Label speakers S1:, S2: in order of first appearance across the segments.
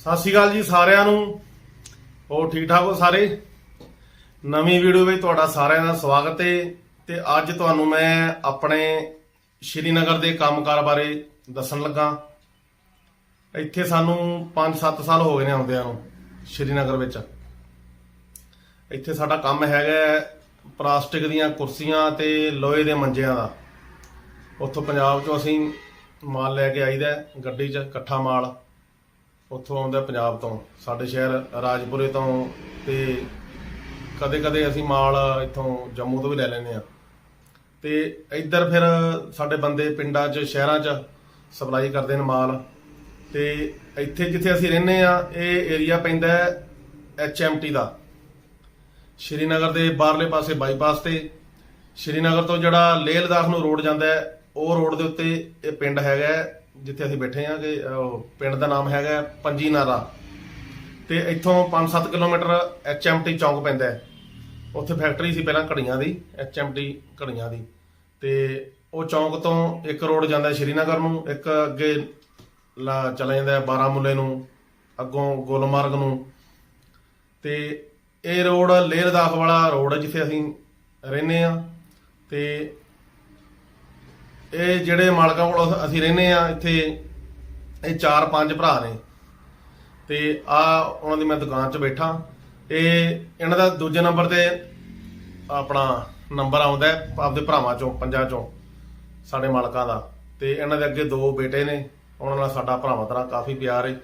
S1: ਸਤਿ ਸ਼੍ਰੀ ਅਕਾਲ ਜੀ ਸਾਰਿਆਂ ਨੂੰ। ਹੋਰ ਠੀਕ ਠਾਕ ਹੋ ਸਾਰੇ? ਨਵੀਂ ਵੀਡੀਓ ਵਿੱਚ ਤੁਹਾਡਾ ਸਾਰਿਆਂ ਦਾ ਸਵਾਗਤ ਹੈ ਤੇ ਅੱਜ ਤੁਹਾਨੂੰ ਮੈਂ ਆਪਣੇ ਸ਼੍ਰੀਨਗਰ ਦੇ ਕੰਮਕਾਰ ਬਾਰੇ ਦੱਸਣ ਲੱਗਾ। ਇੱਥੇ ਸਾਨੂੰ 5-7 ਸਾਲ ਹੋ ਗਏ ਨੇ ਆਉਂਦਿਆਂ ਨੂੰ ਸ਼੍ਰੀਨਗਰ ਵਿੱਚ। ਇੱਥੇ ਸਾਡਾ ਕੰਮ ਹੈਗਾ ਪਲਾਸਟਿਕ ਦੀਆਂ ਕੁਰਸੀਆਂ ਤੇ ਲੋਹੇ ਦੇ ਮੰਜਿਆਂ ਦਾ। ਉੱਥੋਂ ਪੰਜਾਬ ਚੋਂ ਅਸੀਂ ਮਾਲ ਲੈ ਕੇ ਆਈਦਾ ਗੱਡੀ 'ਚ, ਇਕੱਠਾ ਮਾਲ। ਉੱਥੋਂ ਆਉਂਦਾ ਪੰਜਾਬ ਤੋਂ। ਸਾਡੇ ਸ਼ਹਿਰ ਰਾਜਪੁਰੇ ਤੋਂ ਤੇ ਕਦੇ-ਕਦੇ ਅਸੀਂ ਮਾਲ ਇੱਥੋਂ ਜੰਮੂ ਤੋਂ ਵੀ ਲੈ ਲੈਂਦੇ ਆ। ਤੇ ਇੱਧਰ ਫਿਰ ਸਾਡੇ ਬੰਦੇ ਪਿੰਡਾਂ 'ਚ, ਸ਼ਹਿਰਾਂ 'ਚ ਸਪਲਾਈ ਕਰਦੇ ਨੇ ਮਾਲ। ਤੇ ਇੱਥੇ ਜਿੱਥੇ ਅਸੀਂ ਰਹਿੰਦੇ ਆ, ਇਹ ਏਰੀਆ ਪੈਂਦਾ ਹੈ ਐਚਐਮਟੀ ਦਾ। ਸ਼੍ਰੀਨਗਰ ਦੇ ਬਾਹਰਲੇ ਪਾਸੇ ਬਾਈਪਾਸ ਤੇ। ਸ਼੍ਰੀਨਗਰ ਤੋਂ ਜਿਹੜਾ ਲੇਹ ਲਦਾਖ ਨੂੰ ਰੋਡ ਜਾਂਦਾ ਹੈ, ਉਹ ਰੋਡ ਦੇ ਉੱਤੇ ਇਹ ਪਿੰਡ ਹੈਗਾ ਜਿੱਥੇ ਅਸੀਂ ਬੈਠੇ ਆ ਕਿ ਉਹ ਪਿੰਡ ਦਾ ਨਾਮ ਹੈਗਾ ਹੈ ਪੰਜੀ ਨਾਰਾ ਤੇ ਇੱਥੋਂ 5-7 ਕਿਲੋਮੀਟਰ ਐਚਐਮਟੀ ਚੌਂਕ ਪੈਂਦਾ ਹੈ। ਉੱਥੇ ਫੈਕਟਰੀ ਸੀ ਪਹਿਲਾਂ ਘੜੀਆਂ ਦੀ ਐਚਐਮਟੀ ਘੜੀਆਂ ਦੀ। ਤੇ ਉਹ ਚੌਂਕ ਤੋਂ ਇੱਕ ਰੋਡ ਜਾਂਦਾ ਸ਼੍ਰੀਨਗਰ ਨੂੰ, ਇੱਕ ਅੱਗੇ ਲਾ- ਚਲਾ ਜਾਂਦਾ ਹੈ ਬਾਰਾਮੂਲੇ ਨੂੰ, ਅੱਗੋਂ ਗੁਲਮਰਗ ਨੂੰ। ਤੇ ਇਹ ਰੋਡ ਲੇਹ ਲਦਾਖ ਵਾਲਾ ਰੋਡ ਹੈ ਜਿੱਥੇ ਅਸੀਂ ਰਹਿੰਦੇ ਆ ਤੇ ਇਹ ਜਿਹੜੇ ਮਾਲਕਾਂ ਕੋਲ ਅਸੀਂ ਰਹਿੰਦੇ ਆ ਇੱਥੇ ਇਹ ਚਾਰ ਪੰਜ ਭਰਾ ਨੇ। ਤੇ ਆ ਉਹਨਾਂ ਦੀ ਮੈਂ ਦੁਕਾਨ 'ਚ ਬੈਠਾ। ਇਹ ਇਹਨਾਂ ਦਾ ਦੂਜੇ ਨੰਬਰ ਤੇ ਆਪਣਾ ਨੰਬਰ ਆਉਂਦਾ ਆਪਦੇ ਭਰਾਵਾਂ ਚੋਂ, ਪੰਜਾਂ ਚੋਂ, ਸਾਡੇ ਮਾਲਕਾਂ ਦਾ। ਤੇ ਇਹਨਾਂ ਦੇ ਅੱਗੇ ਦੋ ਬੇਟੇ ਨੇ, ਉਹਨਾਂ ਨਾਲ ਸਾਡਾ ਭਰਾਵਾਂ ਤਰ੍ਹਾਂ ਕਾਫੀ ਪਿਆਰ ਹੈ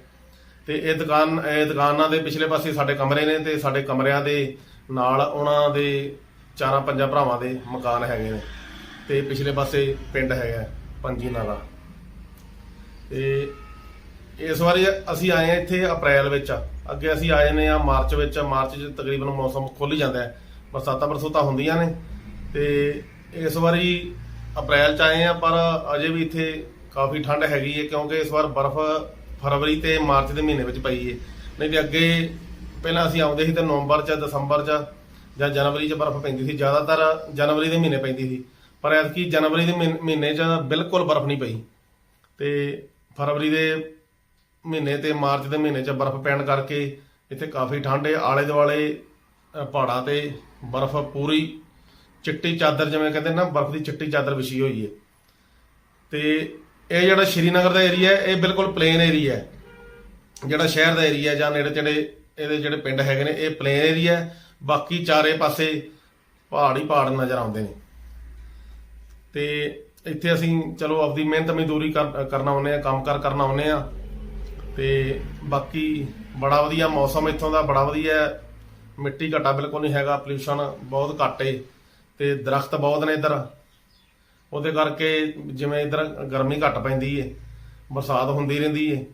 S1: ਤੇ ਇਹ ਦੁਕਾਨ, ਇਹ ਦੁਕਾਨਾਂ ਦੇ ਪਿਛਲੇ ਪਾਸੇ ਸਾਡੇ ਕਮਰੇ ਨੇ ਤੇ ਸਾਡੇ ਕਮਰਿਆਂ ਦੇ ਨਾਲ ਉਹਨਾਂ ਦੇ ਚਾਰਾਂ, ਪੰਜਾਂ ਭਰਾਵਾਂ ਦੇ ਮਕਾਨ ਹੈਗੇ ਨੇ। ਤੇ ਪਿਛਲੇ ਪਾਸੇ ਪਿੰਡ ਹੈਗਾ ਪੰਜੀ ਨਾਲਾ। ਤੇ ਇਸ ਵਾਰੀ ਅਸੀਂ ਆਏ ਹਾਂ ਇੱਥੇ ਅਪ੍ਰੈਲ ਵਿੱਚ। ਅੱਗੇ ਅਸੀਂ ਆਏ ਨੇ ਆ ਮਾਰਚ ਵਿੱਚ। ਮਾਰਚ 'ਚ ਤਕਰੀਬਨ ਮੌਸਮ ਖੁੱਲ ਜਾਂਦਾ ਹੈ। ਬਰਸਾਤਾਂ ਬਰਸੂਤਾਂ ਹੁੰਦੀਆਂ ਨੇ। ਤੇ ਇਸ ਵਾਰੀ ਅਪ੍ਰੈਲ 'ਚ ਆਏ ਆ ਪਰ ਅਜੇ ਵੀ ਇੱਥੇ ਕਾਫੀ ਠੰਡ ਹੈਗੀ ਹੈ, ਕਿਉਂਕਿ ਇਸ ਵਾਰ ਬਰਫ਼ ਫਰਵਰੀ ਤੇ ਮਾਰਚ ਦੇ ਮਹੀਨੇ ਵਿੱਚ ਪਈ ਹੈ। ਨਹੀਂ ਤੇ ਅੱਗੇ ਪਹਿਲਾਂ ਅਸੀਂ ਆਉਂਦੇ ਸੀ ਤੇ ਨਵੰਬਰ 'ਚ ਦਸੰਬਰ 'ਚ ਜਾਂ ਜਨਵਰੀ 'ਚ ਬਰਫ਼ ਪੈਂਦੀ ਸੀ। ਜ਼ਿਆਦਾਤਰ ਜਨਵਰੀ ਦੇ ਮਹੀਨੇ ਪੈਂਦੀ ਸੀ। ਪਰ ਐਤਕੀ ਜਨਵਰੀ ਦੇ ਮਹੀਨ- ਮਹੀਨੇ 'ਚ ਬਿਲਕੁਲ ਬਰਫ਼ ਨਹੀਂ ਪਈ ਤੇ ਫਰਵਰੀ ਦੇ ਮਹੀਨੇ ਤੇ ਮਾਰਚ ਦੇ ਮਹੀਨੇ 'ਚ ਬਰਫ਼ ਪੈਣ ਕਰਕੇ ਇੱਥੇ ਕਾਫੀ ਠੰਡ ਹੈ ਆਲੇ ਦੁਆਲੇ ਅ, ਪਹਾੜਾਂ ਤੇ ਬਰਫ਼ ਪੂਰੀ ਚਿੱਟੀ ਚਾਦਰ ਜਿਵੇਂ ਕਹਿੰਦੇ ਨਾ ਬਰਫ਼ ਦੀ ਚਿੱਟੀ ਚਾਦਰ ਵਿਛੀ ਹੋਈ ਹੈ ਤੇ ਇਹ ਜਿਹੜਾ ਸ਼੍ਰੀਨਗਰ ਦਾ ਏਰੀਆ ਹੈ ਇਹ ਬਿਲਕੁਲ ਪਲੇਨ ਏਰੀਆ ਹੈ ਜਿਹੜਾ ਸ਼ਹਿਰ ਦਾ ਏਰੀਆ ਜਾਂ ਨੇੜੇ ਤੇੜੇ ਇਹਦੇ ਜਿਹੜੇ ਪਿੰਡ ਹੈਗੇ ਨੇ ਇਹ ਪਲੇਨ ਏਰੀਆ ਹੈ ਬਾਕੀ ਚਾਰੇ ਪਾਸੇ ਪਹਾੜ ਹੀ ਪਹਾੜ ਨਜ਼ਰ ਆਉਂਦੇ ਨੇ। ਤੇ ਇੱਥੇ ਅਸੀਂ ਚਲੋ ਆਪਦੀ ਮਿਹਨਤ ਮਜ਼ਦੂਰੀ ਕਰ- ਕਰਨਾ ਆਉਂਦੇ ਆ ਕੰਮਕਾਰ ਕਰਨਾ ਆਉਂਦੇ ਆ ਤੇ ਬਾਕੀ ਬੜਾ ਵਧੀਆ ਮੌਸਮ ਇੱਥੋਂ ਦਾ, ਬੜਾ ਵਧੀਆ ਮਿੱਟੀ ਘਟਾ ਬਿਲਕੁਲ ਨਹੀਂ ਹੈਗਾ ਪੋਲੂਸ਼ਨ ਬਹੁਤ ਘੱਟ ਏ। ਤੇ ਦਰਖਤ ਬਹੁਤ ਨੇ ਇੱਧਰ। ਉਹਦੇ ਕਰਕੇ ਜਿਵੇਂ ਇੱਧਰ ਗਰਮੀ ਘੱਟ ਪੈਂਦੀ ਏ, ਬਰਸਾਤ ਹੁੰਦੀ ਰਹਿੰਦੀ ਏ।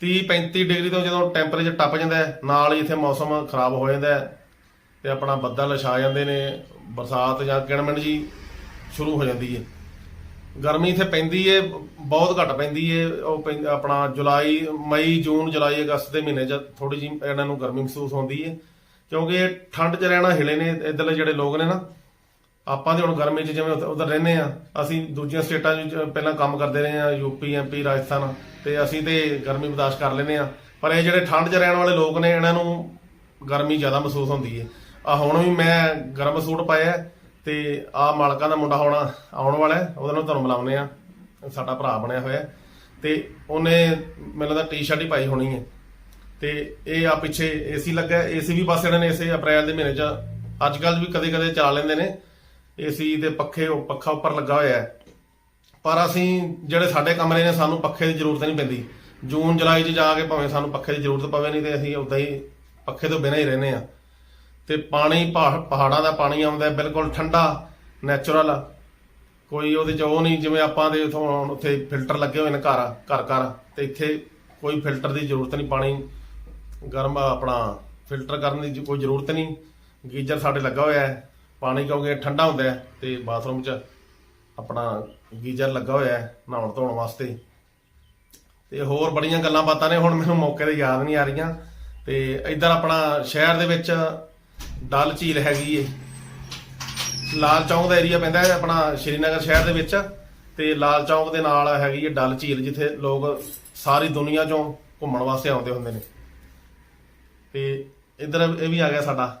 S1: 30 35 ਡਿਗਰੀ ਤੋਂ ਜਦੋਂ ਟੈਂਪਰੇਚਰ ਟੱਪ ਜਾਂਦਾ ਹੈ, ਨਾਲ ਹੀ ਇੱਥੇ ਮੌਸਮ ਖਰਾਬ ਹੋ ਜਾਂਦਾ ਹੈ। ਤੇ ਆਪਣਾ ਬੱਦਲ ਛਾ ਜਾਂਦੇ ਨੇ, ਬਰਸਾਤ ਜਾਂ ਕਿਣਮਿਣ ਜੀ। ਸ਼ੁਰੂ ਹੋ ਜਾਂਦੀ ਹੈ ਗਰਮੀ ਇੱਥੇ ਪੈਂਦੀ ਏ, ਬਹੁਤ ਘੱਟ ਪੈਂਦੀ ਏ। ਉਹ ਪੈਂ- ਆਪਣਾ ਜੁਲਾਈ, ਮਈ, ਜੂਨ, ਜੁਲਾਈ, ਅਗਸਤ ਦੇ ਮਹੀਨੇ 'ਚ ਥੋੜੀ ਜਿਹੀ ਇਹਨਾਂ ਨੂੰ ਗਰਮੀ ਮਹਿਸੂਸ ਹੁੰਦੀ ਏ। ਕਿਉਂਕਿ ਇਹ ਠੰਡ 'ਚ ਰਹਿਣਾ ਹਿਲੇ ਨੇ ਇੱਧਰਲੇ ਜਿਹੜੇ ਲੋਕ ਨੇ ਨਾ, ਆਪਾਂ ਤੇ ਹੁਣ ਗਰਮੀ 'ਚ ਜਿਵੇਂ ਉੱਧਰ- ਉੱਧਰ ਰਹਿੰਦੇ ਆ, ਅਸੀਂ ਦੂਜੀਆਂ ਸਟੇਟਾਂ 'ਚ ਪਹਿਲਾਂ ਕੰਮ ਕਰਦੇ ਰਹੇ ਆ ਯੂਪੀ ਐਮਪੀ ਰਾਜਸਥਾਨ, ਤੇ ਅਸੀਂ ਤੇ ਗਰਮੀ ਬਰਦਾਸ਼ਤ ਕਰ ਲੈਂਦੇ ਆ। ਪਰ ਇਹ ਜਿਹੜੇ ਠੰਡ 'ਚ ਰਹਿਣ ਵਾਲੇ ਲੋਕ ਨੇ, ਇਹਨਾਂ ਨੂੰ ਗਰਮੀ ਜ਼ਿਆਦਾ ਮਹਿਸੂਸ ਹੁੰਦੀ ਏ। ਆ ਹੁਣ ਵੀ ਮੈਂ ਗਰਮ ਸੂਟ ਪਾਇਆ ਤੇ ਆ ਮਾਲਕਾਂ ਦਾ ਮੁੰਡਾ ਹੋਣਾ ਆਉਣ ਵਾਲਾ ਹੈ, ਉਹਦੇ ਨਾਲ ਤੁਹਾਨੂੰ ਮਿਲਾਉਂਦੇ ਆ। ਸਾਡਾ ਭਰਾ ਬਣਿਆ ਹੋਇਆ ਹੈ। ਤੇ ਉਹਨੇ ਮੈਨੂੰ ਤਾਂ ਟੀ-ਸ਼ਰਟ ਹੀ ਪਾਈ ਹੋਣੀ ਹੈ। ਤੇ ਇਹ ਆ ਪਿੱਛੇ ਏਸੀ ਲੱਗਾ ਏਸੀ ਵੀ ਬਸ ਇਹਨਾਂ ਨੇ ਇਸੇ ਅਪ੍ਰੈਲ ਦੇ ਮਹੀਨੇ 'ਚ ਅੱਜ ਕੱਲ ਵੀ ਕਦੇ ਕਦੇ ਚਲਾ ਲੈਂਦੇ ਨੇ। ਏਸੀ ਦੇ ਪੱਖੇ ਪੱਖਾ ਉੱਪਰ ਲੱਗਾ ਹੋਇਆ ਹੈ। ਪਰ ਅਸੀਂ ਜਿਹੜੇ ਸਾਡੇ ਕਮਰੇ ਨੇ, ਸਾਨੂੰ ਪੱਖੇ ਦੀ ਜ਼ਰੂਰਤ ਨਹੀਂ ਪੈਂਦੀ। ਜੂਨ, ਜੁਲਾਈ 'ਚ ਜਾ ਕੇ ਭਾਵੇਂ ਸਾਨੂੰ ਪੱਖੇ ਦੀ ਜ਼ਰੂਰਤ ਪਵੇ, ਨਹੀਂ ਤੇ ਅਸੀਂ ਉਦਾਂ ਹੀ ਪੱਖੇ ਤੋਂ ਬਿਨਾਂ ਹੀ ਰਹਿੰਦੇ ਆ ਤੇ ਪਾਣੀ, ਪਹਾ- ਪਹਾੜਾਂ ਦਾ ਪਾਣੀ ਆਉਂਦਾ, ਬਿਲਕੁਲ ਠੰਡਾ ਨੈਚੁਰਲ ਕੋਈ ਉਹਦੇ ਚ ਉਹ ਨਹੀਂ, ਜਿਵੇਂ ਆਪਾਂ ਦੇ ਉਥੋਂ ਉੱਥੇ ਫਿਲਟਰ ਲੱਗੇ ਹੋਏ ਨੇ ਘਰ ਘਰ ਘਰ, ਤੇ ਇੱਥੇ ਕੋਈ ਫਿਲਟਰ ਦੀ ਜ਼ਰੂਰਤ ਨਹੀਂ, ਪਾਣੀ ਗਰਮ ਆਪਣਾ ਫਿਲਟਰ ਕਰਨ ਦੀ ਕੋਈ ਜ਼ਰੂਰਤ ਨਹੀਂ। ਗੀਜ਼ਰ ਸਾਡੇ ਲੱਗਾ ਹੋਇਆ ਹੈ, ਪਾਣੀ ਕਿਉਂਕਿ ਠੰਡਾ ਹੁੰਦਾ ਹੈ, ਤੇ ਬਾਥਰੂਮ 'ਚ ਆਪਣਾ ਗੀਜ਼ਰ ਲੱਗਾ ਹੋਇਆ ਹੈ, ਨਹਾਉਣ ਧੋਣ ਵਾਸਤੇ। ਤੇ ਹੋਰ ਬੜੀਆਂ ਗੱਲਾਂ ਬਾਤਾਂ ਨੇ, ਹੁਣ ਮੈਨੂੰ ਮੌਕੇ ਤੇ ਯਾਦ ਨਹੀਂ ਆ ਰਹੀਆਂ। ਤੇ ਇੱਧਰ ਆਪਣਾ ਸ਼ਹਿਰ ਦੇ ਵਿੱਚ ਡਲ ਝੀਲ ਹੈਗੀ ਏ ਲਾਲ ਚੌਂਕ ਦਾ ਏਰੀਆ ਪੈਂਦਾ ਹੈ ਆਪਣਾ ਸ਼੍ਰੀਨਗਰ ਸ਼ਹਿਰ ਦੇ ਵਿੱਚ ਤੇ ਲਾਲ ਚੌਂਕ ਦੇ ਨਾਲ ਹੈਗੀ ਏ ਡਲ ਝੀਲ ਜਿੱਥੇ ਲੋਕ ਸਾਰੀ ਦੁਨੀਆ ਚੋਂ ਘੁੰਮਣ ਵਾਸਤੇ ਆਉਂਦੇ ਹੁੰਦੇ ਨੇ ਤੇ ਇੱਧਰ ਇਹ ਵੀ ਆ ਗਿਆ ਸਾਡਾ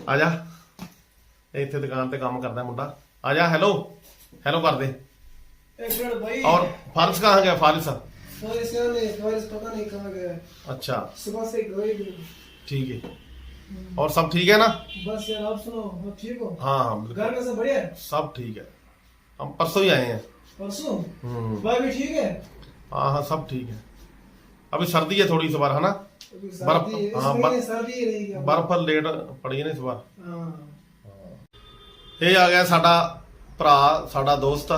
S1: ਆ ਜਾ ਇਹ ਇੱਥੇ ਦੁਕਾਨ ਤੇ ਕੰਮ ਕਰਦਾ ਮੁੰਡਾ ਆ ਜਾ ਹੈਲੋ ਹੈਲੋ ਕਰ ਦੇ
S2: एक मिनट भाई
S1: और फारिस कहाँ गया फारिस
S2: फारिस यहाँ नहीं फारिस पता नहीं कहाँ गया है।
S1: अच्छा
S2: सुबह से गए भी
S1: ठीक है और सब ठीक है ना
S2: बस यार आप सुनो आप ठीक हो
S1: हाँ हाँ बिल्कुल
S2: घर में सब बढ़िया है
S1: सब ठीक है हम परसों ही आए हैं
S2: परसों
S1: हम्म,
S2: भाई भी ठीक है
S1: हाँ हाँ सब ठीक है अभी सर्दी है थोड़ी इस बार है ना
S2: अभी
S1: बर्फ-
S2: सर्दी इस
S1: हाँ,
S2: महीने
S1: बर्फ-
S2: सर्दी ही रहेगी अब।
S1: ਬਰਫ਼ ਲੇਟ ਪੜੀ ਹੈ ਨਾ ਇਸ ਵਾਰ
S2: हाँ
S1: ਇਹ ਆ ਗਿਆ ਸਾਡਾ ਭਰਾ ਸਾਡਾ ਦੋਸਤ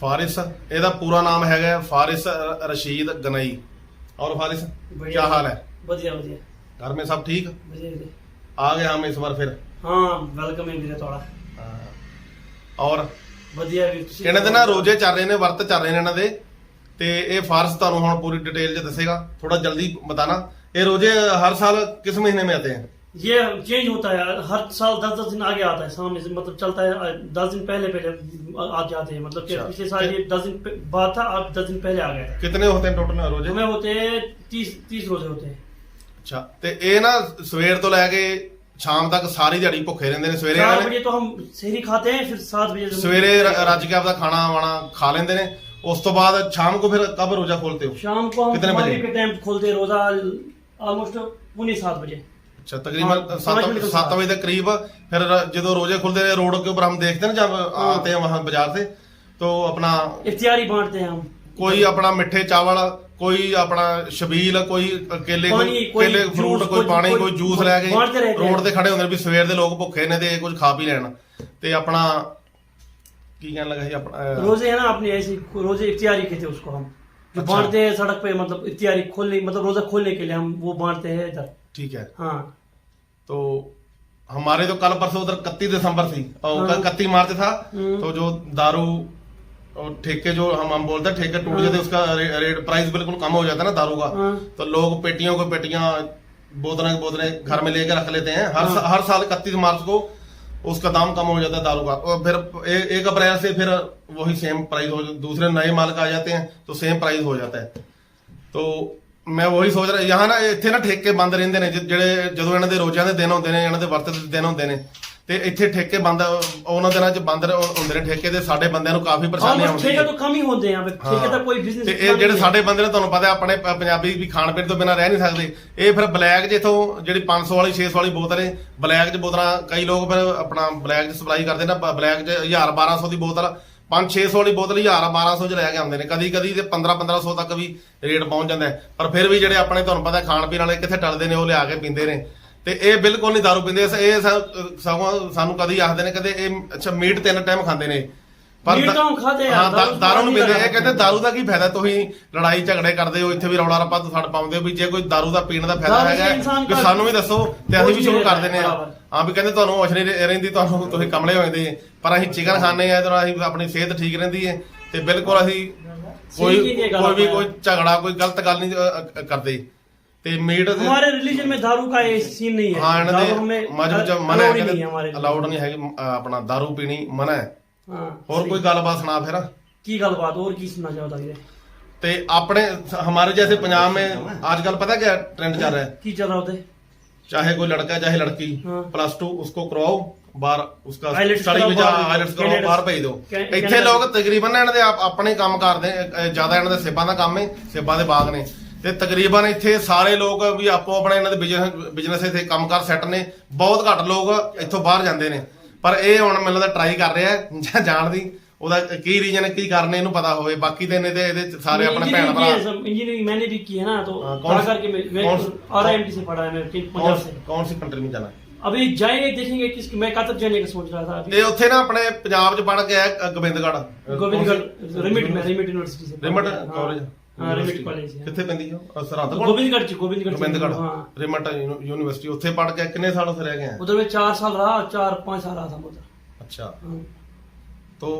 S1: ਫਾਰਿਸ ਇਹਦਾ ਪੂਰਾ ਨਾਮ ਹੈਗਾ ਫਾਰਿਸ ਰ- ਰਸ਼ੀਦ ਗਨਈ और फारिस क्या हाल है
S3: बढ़िया बढ़िया
S1: घर में सब ठीक
S3: मजे में
S1: आ गए हम इस बार फिर
S3: ਹਾਂ ਵੈਲਕਮ ਹੈ ਵੀਰੇ ਤੁਹਾਡਾ
S1: ਹਾਂ।
S3: ਔਰ ਵਧੀਆ ਵੀਰ ਤੁਸੀਂ
S1: ਕਹਿੰਦੇ ਨਾ ਰੋਜੇ ਚੱਲ ਰਹੇ ਨੇ ਵਰਤ ਚੱਲ ਰਹੇ ਨੇ ਇਹਨਾਂ ਦੇ ਤੇ ਇਹ ਫਾਰਸ ਤੁਹਾਨੂੰ ਹੁਣ ਪੂਰੀ ਡਿਟੇਲ ਚ ਦੱਸੇਗਾ ਥੋੜਾ ਜਲਦੀ ਬਤਾਨਾ ਇਹ ਰੋਜੇ ਹਰ ਸਾਲ ਕਿਸ ਮਹੀਨੇ में आते हैं
S3: ये चेंज होता है हर साल दस दस दिन आगे आता है सामने से मतलब चलता है दस दिन पहले पहले आ जाते हैं मतलब कि
S1: अच्छा।
S3: पिछले साल ये दस दिन पे- बाद था अब दस दिन पहले आ गया
S1: कितने होते हैं टोटल रोजे था
S3: हमें होते हैं तीस तीस रोजे होते हैं
S1: ਅੱਛਾ ਤੇ ਇਹ ਨਾ ਸਵੇਰ ਤੋਂ ਲੈ ਕੇ ਸ਼ਾਮ ਤੱਕ ਸਾਰੀ ਦਿਹਾੜੀ ਭੁੱਖੇ ਰਹਿੰਦੇ ਨੇ ਸਵੇਰੇ
S3: चार
S1: ਇਹਨਾਂ
S3: बजे तो हम शहरी खाते हैं फिर सात बजे से-
S1: ਸਵੇਰੇ ਰ- ਰੱਜ ਕੇ ਆਪਦਾ ਖਾਣਾ ਵਾਣਾ ਖਾ ਲੈਂਦੇ ਨੇ ਉਸ ਤੋਂ ਬਾਅਦ ਸ਼ਾਮ को फिर कब रोजा खोलते हो
S3: शाम को हम
S1: कितने बजे?
S3: मगरिब के टाइम खोलते हैं रोजा ऑलमोस्ट पुणे सात बजे
S1: अच्छा तकरीबन
S3: हाँ,
S1: सात
S3: पाँच मिनट के
S1: सात
S3: साथ।
S1: बजे के करीब फिर ਜਦੋਂ रोजे खुलते हैं रोड के ऊपर हम देखते हैं ना जब आते हैं वहां बाजार से तो अपना
S3: इफ्तियारी बांटते हैं हम
S1: कोई अपना मिठे चावल कोई अपना ਸ਼ਬੀਲ ਕੋਈ ਕੇਲੇ
S3: ਪਾਣੀ,
S1: ਕੋਈ
S3: ਕੋਈ
S1: ਕੇਲੇ
S3: ਜੂਸ,
S1: ਫਰੂਟ ਕੋਈ
S3: ਕੋਈ-
S1: ਪਾਣੀ
S3: ਕੋਈ
S1: ਕੋਈ ਜੂਸ ਲੈ ਕੇ
S3: ਬਾਂਟਦੇ ਰਹਿੰਦੇ
S1: ਰੋਡ
S3: ਆ।
S1: ਤੇ ਖੜੇ ਹੁੰਦੇ ਨੇ ਵੀ ਸਵੇਰ ਦੇ ਲੋਕ ਭੁੱਖੇ ਨੇ ਤੇ ਇਹ ਕੁਝ ਖਾ ਪੀ ਲੈਣ ਤੇ ਆਪਣਾ ਕੀ ਕਹਿਣ ਲੱਗਾ ਸੀ ਆਪਣਾ ਅਹ,
S3: रोजे है ना अपने ऐसे रोजे इफ्तियारी कहते हैं उसको हम जो
S1: अच्छा।
S3: बांटते हैं सड़क पे मतलब इफ्तियारी खोलने मतलब रोजा खोलने के लिए हम वो बांटते हैं इधर
S1: ठीक है
S3: हाँ
S1: तो हमारे तो कल परसों उधर इकतीस दिसंबर थी और
S3: हाँ।
S1: इकतीस मार्च था
S3: हम्म।
S1: तो जो दारू और ठेके जो हम हम बोलते हैं ठेके टूट
S3: हाँ।
S1: जाते उसका रे, रेट प्राइस बिल्कुल कम हो जाता है ना दारू का
S3: हाँ।
S1: तो लोग पेटियों को पेटियां बोतलें की बोतलें घर में लेकर रख लेते हैं हर
S3: हाँ।
S1: सा- हर साल इकतीस मार्च को उसका दाम कम हो जाता है दारू का और फिर ए- एक अप्रैल से फिर वही सेम प्राइस हो दूसरे नए माल का आ जाते हैं तो सेम प्राइस ਹੋ ਜਾਂਦਾ ਹੈ ਤੋ ਮੈਂ ਵਹੀ ਸੋਚ ਰਿਹਾ ਯਹਾਂ ਨਾ ਇੱਥੇ ਨਾ ਠੇਕੇ ਬੰਦ ਰਹਿੰਦੇ ਨੇ ਜਿ- ਜਿਹੜੇ ਜਦੋਂ ਇਹਨਾਂ ਦੇ ਰੋਜ਼ਿਆਂ ਦੇ ਦਿਨ ਹੁੰਦੇ ਨੇ ਇਹਨਾਂ ਦੇ ਵਰਤ ਦੇ ਦਿਨ ਹੁੰਦੇ ਨੇ ਤੇ ਇੱਥੇ ਠੇਕੇ ਬੰਦ ਉਹਨਾਂ ਦਿਨਾਂ 'ਚ ਬੰਦ ਹੁੰਦੇ ਨੇ ਠੇਕੇ ਤੇ ਸਾਡੇ ਬੰਦਿਆਂ ਨੂੰ ਕਾਫੀ ਪਰੇਸ਼ਾਨੀ ਹਾਂ
S3: ਆਉਂਦੀ ਠੇਕੇ ਤੋਂ ਕਮ ਹੁੰਦੇ ਆ ਠੇਕੇ ਤਾਂ ਕੋਈ ਬਿਜ਼ਨਸ
S1: ਤੇ ਇਹ ਜਿਹੜੇ ਸਾਡੇ ਬੰਦੇ ਨੇ ਤੁਹਾਨੂੰ ਪਤਾ ਆਪਣੇ ਪੰਜਾਬੀ ਵੀ ਖਾਣ ਪੀਣ ਤੋਂ ਬਿਨਾਂ ਰਹਿ ਨਹੀਂ ਸਕਦੇ। ਇਹ ਫਿਰ ਬਲੈਕ ਜਿੱਥੋਂ ਜਿਹੜੀ 500 ਵਾਲੀ 600 ਵਾਲੀ ਬੋਤਲ ਨੇ ਬਲੈਕ 'ਚ ਬੋਤਲਾਂ ਕਈ ਲੋਕ ਫਿਰ ਆਪਣਾ ਬਲੈਕ 'ਚ ਸਪਲਾਈ ਕਰਦੇ ਨੇ ਬਲੈਕ 'ਚ 1000 1200 ਦੀ ਬੋਤਲ 5 600 ਵਾਲੀ ਬੋਤਲ 1000 1200 'ਚ ਲੈ ਕੇ ਆਉਂਦੇ ਨੇ। ਕਦੀ ਕਦੀ ਤੇ 15 1500 ਤੱਕ ਵੀ ਰੇਟ ਪਹੁੰਚ ਜਾਂਦਾ ਪਰ ਫਿਰ ਵੀ ਜਿਹੜੇ ਆਪਣੇ ਤੁਹਾਨੂੰ ਪਤਾ ਖਾਣ ਪੀਣ ਵਾਲੇ ਕਿੱਥੇ ਟਲਦੇ ਨੇ ਉਹ ਲਿਆ ਕੇ ਪੀਂਦੇ ਨੇ। ਤੇ ਇਹ ਬਿਲਕੁਲ ਨਹੀਂ दारू ਪੀਂਦੇ ਇਹ ਸ- ਸਗੋਂ ਸਾਨੂੰ ਕਦੀ ਆਖਦੇ ਨੇ ਕਦੇ ਇਹ ਅੱਛਾ ਮੀਟ ਤਿੰਨ ਟਾਈਮ ਖਾਂਦੇ ਨੇ
S3: ਮੀਟ
S1: ਦਾ-
S3: ਤਾਂ ਉਹ ਖਾਂਦੇ ਆ,
S1: ਹਾਂ, ਦਾ-
S3: ਦਾਰੂ
S1: ਦਾਰੂ ਨੂੰ
S3: ਨਹੀਂ
S1: ਪੀਂਦੇ ਇਹ
S3: ਖਾਂਦੇ।
S1: ਕਹਿੰਦੇ ਦਾਰੂ ਦਾ ਕੀ ਫਾਇਦਾ ਤੁਸੀਂ ਲੜਾਈ ਝਗੜੇ ਕਰਦੇ ਹੋ ਇੱਥੇ ਵੀ ਰੌਲਾ ਰੱਪਾ ਤੋਂ ਛੱਡ ਪਾਉਂਦੇ ਹੋ ਵੀ ਜੇ ਕੋਈ ਦਾਰੂ ਦਾ ਪੀਣ ਦਾ ਫਾਇਦਾ
S3: ਦਾਰੂ
S1: ਹੈਗਾ
S3: ਸੇ ਇਨਸਾਨ
S1: ਵੀ
S3: का
S1: ਸਾਨੂੰ ਵੀ ਦੱਸੋ ਤੇ ਅਸੀਂ ਵੀ ਸ਼ੁਰੂ ਕਰ ਦਿੰਦੇ ਆ
S3: ਬਰਾਬਰ।
S1: ਹਾਂ ਵੀ ਕਹਿੰਦੇ ਤੁਹਾਨੂੰ ਹੋਸ਼ ਨਹੀਂ ਰਹਿ- ਰਹਿੰਦੀ ਤੁਹਾਨੂੰ ਤੁਸੀਂ ਕਮਲੇ ਹੋ ਜਾਂਦੇ ਪਰ ਅਸੀਂ ਚਿਕਨ ਖਾਂਦੇ ਆ ਇਹਦੇ ਨਾਲ ਅਸੀਂ ਆਪਣੀ ਸਿਹਤ ਠੀਕ ਰਹਿੰਦੀ ਹੈ ਤੇ ਬਿਲਕੁਲ ਅਸੀਂ ਕੋਈ
S3: ਸਹੀ ਚੀਜ਼ ਇਹ ਗੱਲ
S1: ਕੋਈ ਵੀ
S3: ਆਪਾਂ-
S1: ਕੋਈ ਝਗੜਾ ਕੋਈ ਗਲਤ ਗੱਲ ਨਹੀਂ ਅ, ਅ, ਕਰਦੇ ਤੇ मेड
S3: हमारे रिलीजन में दारू का ये सीन नहीं है
S1: हाँ
S3: दारू
S1: हमने मजबूत
S3: मना है नहीं हमारे
S1: अलाउड नहीं है अपना दारू पीनी मना
S3: है
S1: और कोई गलबात सुना फिर
S3: की गलबात और की सुना चाहो बताइए
S1: ਤੇ ਆਪਣੇ ਹਮਾਰੇ ਜੈਸੇ ਪੰਜਾਬ ਮੇ ਅੱਜ ਕੱਲ ਪਤਾ ਕਿਆ ट्रेंड चल रहा है
S3: ਕੀ ਚੱਲ ਰਿਹਾ ਉਹਦੇ
S1: चाहे कोई लड़का चाहे लड़की प्लस टू उसको करवाओ ਬਾਹਰ
S3: ਉਸਕਾ
S1: ਸਟੱਡੀ
S3: ਵੀਜ਼ਾ
S1: ਆਇਲਟਸ ਕਰਵਾਓ ਬਾਹਰ ਭੇਜ ਦਿਓ ਇੱਥੇ ਲੋਕ ਤਕਰੀਬਨ ਇਹਨਾਂ ਦੇ ਆਪਣੇ ਕੰਮ ਕਰਦੇ ਜ਼ਿਆਦਾ ਇਹਨਾਂ ਦੇ ਸੇਬਾਂ ਦਾ ਕੰਮ ਹੈ ਸੇਬਾਂ ਦੇ ਬਾਗ ਨੇ ਤੇ ਤਕਰੀਬਨ ਇੱਥੇ ਸਾਰੇ ਲੋਕ ਵੀ ਆਪੋ ਆਪਣੇ ਇਹਨਾਂ ਦੇ ਬਿਜ਼ਨਸ ਬਿਜ਼ਨਸ ਇੱਥੇ ਕੰਮਕਾਰ ਸੈੱਟ ਨੇ ਬਹੁਤ ਘੱਟ ਲੋਕ ਇੱਥੋਂ ਬਾਹਰ ਜਾਂਦੇ ਨੇ ਪਰ ਇਹ ਹੁਣ ਮੈਨੂੰ ਲੱਗਦਾ ਟਰਾਈ ਕਰ ਰਿਹਾ ਹੈ ਜਾਂ ਜਾਣ ਦੀ ਉਹਦਾ ਕੀ ਰੀਜਨ ਹੈ ਕੀ ਕਾਰਨ ਹੈ ਇਹਨੂੰ ਪਤਾ ਹੋਵੇ ਬਾਕੀ ਤੇ ਇਹਨੇ ਤੇ ਇਹਦੇ 'ਚ ਸਾਰੇ ਆਪਣੇ ਭੈਣ ਭਰਾ
S3: इंजीनियरिंग मैंने भी की है ना तो
S1: हाँ, कौन
S3: पढ़
S1: सी-
S3: करके मैं
S1: कौन सी-
S3: आर आई से पढ़ा है मैं
S1: कौन
S3: पंजाब से
S1: कौन सी कंट्री में जाना है
S3: अभी जाएंगे देखेंगे किस मैं कतर जाने का सोच रहा था अभी
S1: ਤੇ ਉੱਥੇ ਨਾ ਆਪਣੇ ਪੰਜਾਬ 'ਚ ਪੜ ਕੇ ਆਇਆ ਗੋਬਿੰਦਗੜ੍ਹ
S3: गोविंदगढ़ रिमिट में रिमिट यूनिवर्सिटी से
S1: ਰਿਮਟ
S3: हाँ,
S1: ਕਾਲਜ
S3: हाँ रिमिट कॉलेज है
S1: ਕਿੱਥੇ ਪੈਂਦੀ ਹੈ ਉਹ ਸਰਹੱਦ ਕੋਲ
S3: गोविंदगढ़ ची गोविंदगढ़ ची,
S1: ਗੋਬਿੰਦਗੜ੍ਹ
S3: हाँ
S1: ਰਿਮਟ ਯੂਨੀ- ਯੂਨੀਵਰਸਿਟੀ ਉੱਥੇ ਪੜ ਕੇ ਕਿੰਨੇ ਸਾਲ ਉੱਥੇ ਰਹਿ ਗਏ ਆ
S3: उधर में चार साल रहा चार पाँच साल रहा था मैं उधर
S1: अच्छा
S3: हाँ।
S1: तो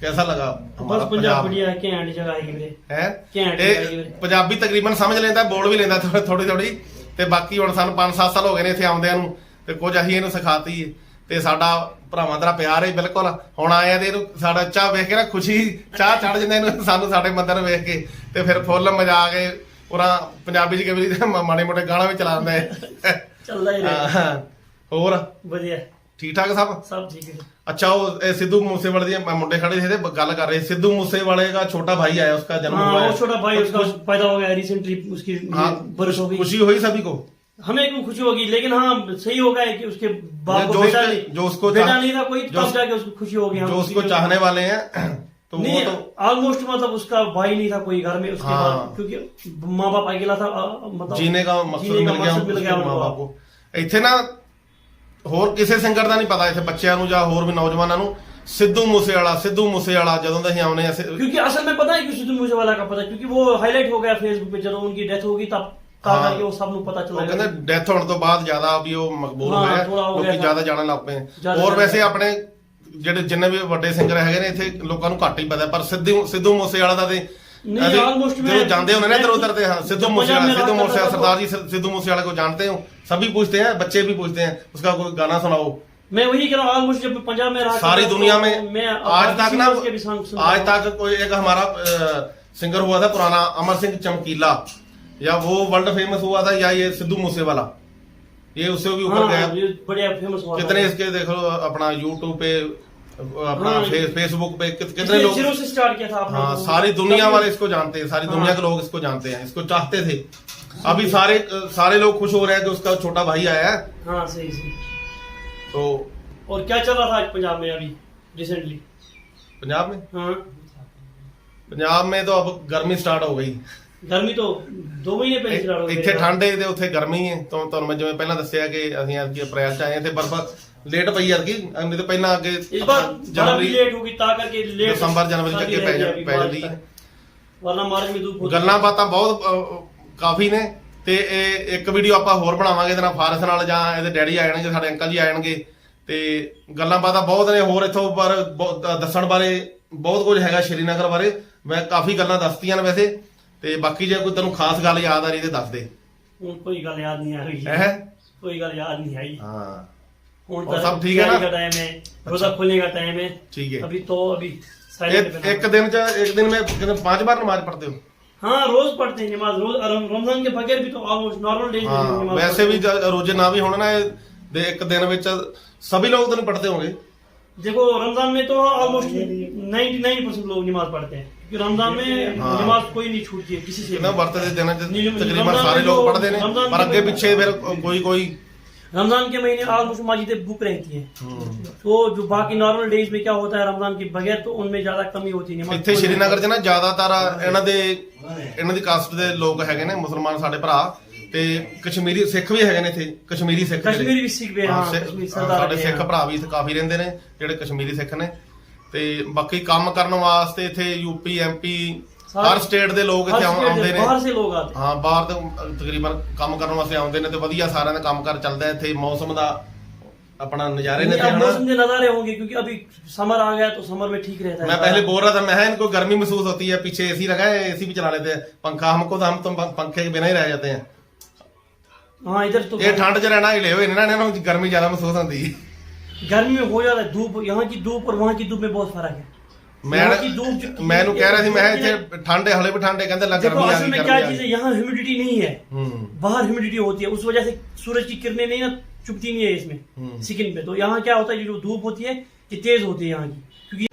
S1: कैसा लगा
S3: बस पंजाब बढ़िया है क्या जगह है मेरे
S1: ਹੈ
S3: ਘੈਂਟ
S1: ਇਹ
S3: ਜਗ੍ਹਾ ਜੀ।
S1: ਪੰਜਾਬੀ ਤਕਰੀਬਨ ਸਮਝ ਲੈਂਦਾ ਬੋਲ ਵੀ ਲੈਂਦਾ ਥੋੜੀ ਥੋੜੀ ਤੇ ਬਾਕੀ ਹੁਣ ਸਾਨੂੰ 5-7 ਸਾਲ ਹੋ ਗਏ ਨੇ ਇੱਥੇ ਆਉਂਦਿਆਂ ਨੂੰ ਤੇ ਕੁਝ ਅਸੀਂ ਇਹਨੂੰ ਸਿਖਾਤੀ ਹੈ ਤੇ ਸਾਡਾ ਭਰਾਵਾਂ ਦਾ ਪਿਆਰ ਹੈ ਬਿਲਕੁਲ ਹੁਣ ਆਇਆ ਤੇ ਇਹਨੂੰ ਸਾਡਾ ਚਾਹ ਵੇਖ ਕੇ ਨਾ ਖੁਸ਼ੀ ਚਾਹ ਚੜ ਜਾਂਦਾ ਇਹਨੂੰ ਸਾਨੂੰ ਸਾਡੇ ਬੰਦੇ ਨੂੰ ਵੇਖ ਕੇ ਤੇ ਫਿਰ ਫੁੱਲ ਮਜਾ ਕੇ ਉਹਰਾ ਪੰਜਾਬੀ ਚ ਕਈ ਵਾਰੀ ਮਾੜੇ ਮੋਟੇ ਗਾਣਾ ਵੀ ਚਲਾ ਦਿੰਦਾ ਹੈ
S3: ਚੱਲਦਾ ਹੀ ਰਹੇ
S1: ਹਾਂ। ਹੋਰ
S3: ਵਧੀਆ
S1: ਠੀਕ ਠਾਕ ਸਭ
S3: ਸਭ ਠੀਕ ਹੈ
S1: अच्छा वो ए, सिद्धू मूसेवाले दी मैं मुंडे खड़े थे तो गल कर रहे सिद्धू मूसेवाले का छोटा भाई आया उसका जन्म
S3: हाँ
S1: हुआ है
S3: वो छोटा भाई
S1: कुछ-
S3: उसका
S1: कुछ-
S3: पैदा हो गया रिसेंटली उसकी
S1: हाँ
S3: बरस हो गई
S1: खुशी हुई सभी को
S3: हमें भी खुशी होगी लेकिन हाँ सही होगा है कि उसके बाप
S1: जो
S3: को बेटा
S1: उसके-
S3: नहीं
S1: जो उसको
S3: बेटा
S1: चाह-
S3: नहीं था कोई
S1: जो-
S3: तब जाके उसको खुशी होगी हाँ,
S1: जो
S3: उसी
S1: उसको
S3: में-
S1: चाहने वाले हैं तो वो
S3: नहीं
S1: तो
S3: ऑलमोस्ट मतलब उसका भाई नहीं था कोई घर में उसके
S1: हाँ।
S3: बाद क्योंकि माँ बाप अकेला था आ, मतलब
S1: जीने का मकसद
S3: जीने का
S1: मिल गया
S3: मकसद मिल गया
S1: उसके माँ
S3: उनको।
S1: बाप को ਇੱਥੇ ਨਾ ਹੋਰ ਕਿਸੇ ਸਿੰਗਰ ਦਾ ਨਹੀਂ ਪਤਾ ਇੱਥੇ ਬੱਚਿਆਂ ਨੂੰ ਜਾਂ ਹੋਰ ਵੀ ਨੌਜਵਾਨਾਂ ਨੂੰ ਸਿੱਧੂ ਮੂਸੇਵਾਲਾ ਸਿੱਧੂ ਮੂਸੇਵਾਲਾ ਜਦੋਂ ਦਾ ਅਸੀਂ ਆਉਨੇ ਆ
S3: क्योंकि असल में पता है कि सिद्धू मूसेवाला का पता है, क्योंकि वो हाईलाइट हो गया फेसबुक पे जब उनकी डेथ होगी तब तब
S1: हाँ।
S3: जाके वो सब नु पता
S1: ਉਹ
S3: चला
S1: ਕਹਿੰਦੇ ਡੈਥ ਹੋਣ ਤੋਂ ਬਾਅਦ ਜ਼ਿਆਦਾ ਵੀ ਉਹ ਮਕਬੂਲ
S3: ਹਾਂ,
S1: ਹੋਇਆ
S3: ਥੋੜ੍ਹਾ ਹੋ
S1: ਲੋਕੀ
S3: ਗਿਆ
S1: ਜ਼ਿਆਦਾ ਜਾਣਨ ਲੱਗ ਪਏ
S3: ਜ਼ਿਆਦਾ
S1: ਹੋਰ
S3: ਜਾਣਨ
S1: ਵੈਸੇ
S3: ਲੱਗ
S1: ਆਪਣੇ ਜਿਹੜੇ ਜਿੰਨੇ ਵੀ ਵੱਡੇ ਸਿੰਗਰ ਹੈਗੇ ਨੇ ਇੱਥੇ ਲੋਕਾਂ ਨੂੰ ਘੱਟ ਹੀ ਪਤਾ ਪਰ ਸਿੱਧੂ ਸਿੱਧੂ ਮੂਸੇਵਾਲਾ ਦਾ ਤੇ
S3: नहीं
S1: ਅਸੀਂ
S3: ऑलमोस्ट
S1: ਜਦੋਂ
S3: मैं
S1: जानते हो ना इधर उधर से हाँ सिद्धू
S3: जब पंजाब
S1: मूसेवाला
S3: में
S1: सिद्धू
S3: रहा
S1: मूसेवाला
S3: करता था
S1: सरदार जी सिद्धू मूसेवाला को जानते हो सभी पूछते हैं बच्चे भी पूछते हैं उसका कोई गाना सुनाओ
S3: मैं वही कह रहा हूँ ऑलमोस्ट जब पंजाब में रहा
S1: सारी
S3: करता था,
S1: दुनिया
S3: तो
S1: में
S3: मैं
S1: आज तक ना
S3: के भी सॉन्ग सुनता
S1: आज
S3: हूँ।
S1: तक कोई एक हमारा अ, सिंगर हुआ था पुराना अमर सिंह चमकीला या वो वर्ल्ड फ़ेमस हुआ था या ये सिद्धू मूसेवाला? ये उससे भी ऊपर
S3: हाँ,
S1: गया।
S3: बढ़िया फ़ेमस हुआ
S1: कितने इसके देख लो अपना यूट्यूब पे अपना
S3: हाँ,
S1: फे, फेसबुक पे कित- कितने लोग
S3: ज़ीरो से स्टार्ट किया था
S1: हाँ
S3: तो-
S1: सारी दुनिया वाले इसको जानते हैं सारी
S3: हाँ।
S1: दुनिया के लोग इसको जानते हैं इसको चाहते थे। अभी सारे सारे लोग खुश हो रहे हैं कि उसका छोटा भाई आया है।
S3: हाँ सही सही।
S1: तो
S3: और क्या चल रहा था आज पंजाब में अभी रिसेंटली
S1: पंजाब में?
S3: हाँ।
S1: पंजाब में तो अब गर्मी स्टार्ट हो गई।
S3: ਗਰਮੀ ਤੋਂ 2 ਮਹੀਨੇ ਪਹਿਲੇ ਚਲਾ ਲਓ
S1: ਇੱਥੇ ਠੰਡ ਹੈ ਤੇ ਉੱਥੇ ਗਰਮੀ ਹੈ। ਤਾਂ ਤੁਹਾਨੂੰ ਜਿਵੇਂ ਪਹਿਲਾਂ ਦੱਸਿਆ ਕਿ ਅਸੀਂ ਅੱਜ ਕੀ ਅਪ੍ਰੈਲ ਚ ਆਏ ਹਾਂ ਤੇ ਬਰਫ ਲੇਟ ਪਈ ਅੱਜ ਕੀ ਨਹੀਂ ਤਾਂ ਪਹਿਲਾਂ ਅੱਗੇ
S3: ਇਸ ਵਾਰ
S1: ਜਨਵਰੀ
S3: ਲੇਟ ਹੋ ਗਈ ਤਾਂ ਕਰਕੇ ਲੇਟ
S1: ਦਸੰਬਰ ਜਨਵਰੀ ਤੱਕ ਪੈ
S3: ਜਾਂਦੀ
S1: ਪੈ ਜਾਂਦੀ ਹੈ।
S3: ਵਰਨਾ ਮਾਰਚ ਵਿੱਚ ਧੂਪ
S1: ਗੱਲਾਂ ਬਾਤਾਂ ਬਹੁਤ ਕਾਫੀ ਨੇ ਤੇ ਇਹ ਇੱਕ ਵੀਡੀਓ ਆਪਾਂ ਹੋਰ ਬਣਾਵਾਂਗੇ ਇਹਦੇ ਫਾਰਸ ਨਾਲ ਜਾਂ ਇਹਦੇ ਡੈਡੀ ਆ ਜਾਣਗੇ ਸਾਡੇ ਅੰਕਲ ਜੀ ਆ ਜਾਣਗੇ। ਤੇ ਗੱਲਾਂ ਬਾਤਾਂ ਬਹੁਤ ਨੇ ਹੋਰ ਇਥੋਂ ਪਰ ਦੱਸਣ ਬਾਰੇ ਬਹੁਤ ਕੁਝ ਹੈਗਾ ਸ਼੍ਰੀਨਗਰ ਬਾਰੇ। ਮੈਂ ਕਾਫੀ ਗੱਲਾਂ ਦੱਸਤੀਆਂ ਨੇ ਵੈਸੇ। ਤੇ ਬਾਕੀ ਜੇ ਕੋਈ ਤੈਨੂੰ ਖਾਸ ਗੱਲ ਯਾਦ ਆ ਰਹੀ ਤੇ ਦੱਸ ਦੇ
S3: ਹੁਣ ਕੋਈ ਗੱਲ ਯਾਦ ਨਹੀਂ ਆ ਰਹੀ
S1: ਹੈ
S3: कोई गल याद नहीं आई
S1: ਹਾਂ
S3: ਹੁਣ
S1: और सब ठीक है ना?
S3: का टाइम है रोजा खोलने का टाइम है
S1: ठीक है
S3: अभी तो अभी साइलेंट
S1: एक एक दिन च एक दिन में कितने पांच बार नमाज पढ़ते हो
S3: हाँ रोज पढ़ते हैं नमाज रोज और रमजान के बगैर भी तो ऑलमोस्ट नॉर्मल डेज में
S1: हाँ
S3: नमाज
S1: वैसे भी
S3: पढ़ते
S1: ज- रोजे ना भी होना ना दे एक दिन में सभी लोग तो नहीं पढ़ते होंगे
S3: हैं। देखो रमजान में तो ऑलमोस्ट 99 परसेंट लोग नमाज पढ़ते हैं कि रमजान में
S1: हाँ।
S3: नमाज कोई नहीं छूटती है किसी से कितना
S1: वर्त
S3: देते
S1: हैं
S3: तकरीबन
S1: सारे
S3: लोग
S1: पढ़ते हैं
S3: रमजान
S1: पर
S3: आगे
S1: पीछे फिर कोई कोई
S3: रमजान के महीने आग माजिदें बुक रहती हैं तो जो बाकी नॉर्मल डेज में क्या होता है रमजान के बगैर तो उनमें ਜ਼ਿਆਦਾ ਕਮੀ ਹੋਤੀ ਨਹੀਂ
S1: ਇੱਥੇ ਸ਼੍ਰੀਨਗਰ 'ਚ ਨਾ ਜ਼ਿਆਦਾਤਰ ਇਹਨਾਂ ਦੇ ਇਹਨਾਂ ਦੀ ਕਾਸਟ ਦੇ ਲੋਕ ਹੈਗੇ ਨੇ ਮੁਸਲਮਾਨ ਸਾਡੇ ਭਰਾ ਤੇ ਕਸ਼ਮੀਰੀ ਸਿੱਖ ਵੀ ਹੈਗੇ ਨੇ ਇੱਥੇ ਕਸ਼ਮੀਰੀ ਸਿੱਖ ਕਸ਼ਮੀਰੀ
S3: ਵੀ
S1: ਸਿੱਖ
S3: ਵੀ
S1: ਹਾਂ ਸਾਡੇ ਸਿੱਖ ਭਰਾ ਵੀ ਇੱਥੇ ਕਾਫੀ ਰਹਿੰਦੇ ਨੇ ਜਿਹੜੇ ਕਸ਼ਮੀਰੀ ਸਿੱਖ ਨੇ ਤੇ ਬਾਕੀ ਕੰਮ ਕਰਨ ਵਾਸਤੇ ਇੱਥੇ ਯੂਪੀ ਐਮਪੀ
S3: ਸਾਰੇ-
S1: ਹਰ ਸਟੇਟ ਦੇ ਲੋਕ
S3: हर
S1: ਇੱਥੇ ਆਉਂ-
S3: state
S1: ਆਉਂਦੇ
S3: से-
S1: ਨੇ
S3: बाहर से लोग आते हैं
S1: ਹਾਂ ਬਾਹਰ ਤੋਂ ਅ, ਤਕਰੀਬਨ ਕੰਮ ਕਰਨ ਵਾਸਤੇ ਆਉਂਦੇ ਨੇ ਤੇ ਵਧੀਆ ਸਾਰਿਆਂ ਦਾ ਕੰਮ ਕਰ ਚੱਲਦਾ ਹੈ ਇੱਥੇ ਮੌਸਮ ਦਾ ਆਪਣਾ ਨਜ਼ਾਰੇ ਨੇ
S3: नहीं,
S1: ਤੇ
S3: अब
S1: ਹਨਾ
S3: मौसम के नजारे होंगे क्योंकि अभी समर आ गया तो समर में ठीक रहता है
S1: मैं पहले बोल रहा था मैं इनको गर्मी महसूस होती है पीछे एसी लगा है एसी भी चला लेते हैं पंखा हमको तो हम तो पंखे के बिना ही रह जाते हैं
S3: हाँ इधर तो
S1: ये ठंड च रहना हिले हुए ने ना इन्हां ਨੂੰ गर्मी ज्यादा महसूस होती है
S3: गर्मी में हो जाता है धूप यहाँ की धूप और वहाँ की धूप में बहुत फर्क है
S1: मैं
S3: यहाँ की धूप जो-
S1: मैंनु कह रहा ਸੀ ਮੈਂ ਇੱਥੇ ਠੰਡ ਹੈ ਹਲੇ ਵੀ ਠੰਡ ਹੈ ਕਹਿੰਦੇ ਲੱਗ
S3: देखो
S1: गर्मी आ
S3: असल
S1: गई
S3: में क्या
S1: गर्मी आ
S3: चीज है
S1: गई
S3: यहाँ ह्यूमिडिटी नहीं है
S1: हम्म
S3: बाहर ह्यूमिडिटी होती है उस वजह से सूरज की किरणें नहीं ना चुभती नहीं है इसमें
S1: हम्म।
S3: स्किन पे तो यहाँ क्या होता है ये जो धूप होती है ये तेज होती है यहाँ की क्योंकि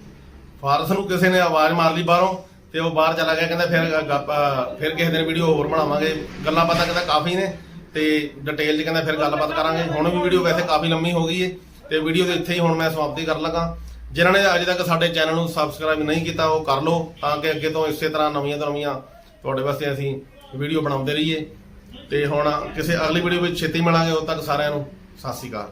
S1: ਫਾਰਸ ਨੂੰ ਕਿਸੇ ਨੇ ਆਵਾਜ਼ ਮਾਰ ਲਈ ਬਾਹਰੋਂ ਤੇ ਉਹ ਬਾਹਰ ਚਲਾ ਗਿਆ ਕਹਿੰਦਾ ਫਿਰ ਗੱਪ- ਅਹ ਫਿਰ ਕਿਸੇ ਦਿਨ ਵੀਡੀਓ ਹੋਰ ਬਣਾਵਾਂਗੇ ਗੱਲਾਂ ਬਾਤਾਂ ਕਹਿੰਦਾ ਕਾਫੀ ਨੇ ਤੇ ਡਿਟੇਲ 'ਚ ਕਹਿੰਦਾ ਫਿਰ ਗੱਲਬਾਤ ਕਰਾਂਗੇ ਹੁਣ ਵੀ ਵੀਡੀਓ ਵੈਸੇ ਕਾਫੀ ਲੰਮੀ ਹੋ ਗਈ ਏ ਤੇ ਵੀਡੀਓ ਦੇ ਇੱਥੇ ਹੀ ਹੁਣ ਮੈਂ ਸਮਾਪਤੀ ਕਰਨ ਲੱਗਾ। ਜਿਨ੍ਹਾਂ ਨੇ ਅਜੇ ਤੱਕ ਸਾਡੇ ਚੈਨਲ ਨੂੰ ਸਬਸਕ੍ਰਾਈਬ ਨਹੀਂ ਕੀਤਾ, ਉਹ ਕਰ ਲਓ, ਤਾਂ ਕਿ ਅੱਗੇ ਤੋਂ ਇਸੇ ਤਰ੍ਹਾਂ ਨਵੀਆਂ ਤੋਂ ਨਵੀਆਂ ਤੁਹਾਡੇ ਵਾਸਤੇ ਅਸੀਂ ਵੀਡੀਓ ਬਣਾਉਂਦੇ ਰਹੀਏ। ਤੇ ਹੁਣ ਕਿਸੇ ਅਗਲੀ ਵੀਡੀਓ ਵਿੱਚ ਛੇਤੀ ਮਿਲਾਂਗੇ। ਉਦੋਂ ਤੱਕ ਸਾਰਿਆਂ ਨੂੰ ਸਤਿ ਸ਼੍ਰੀ ਅਕਾਲ।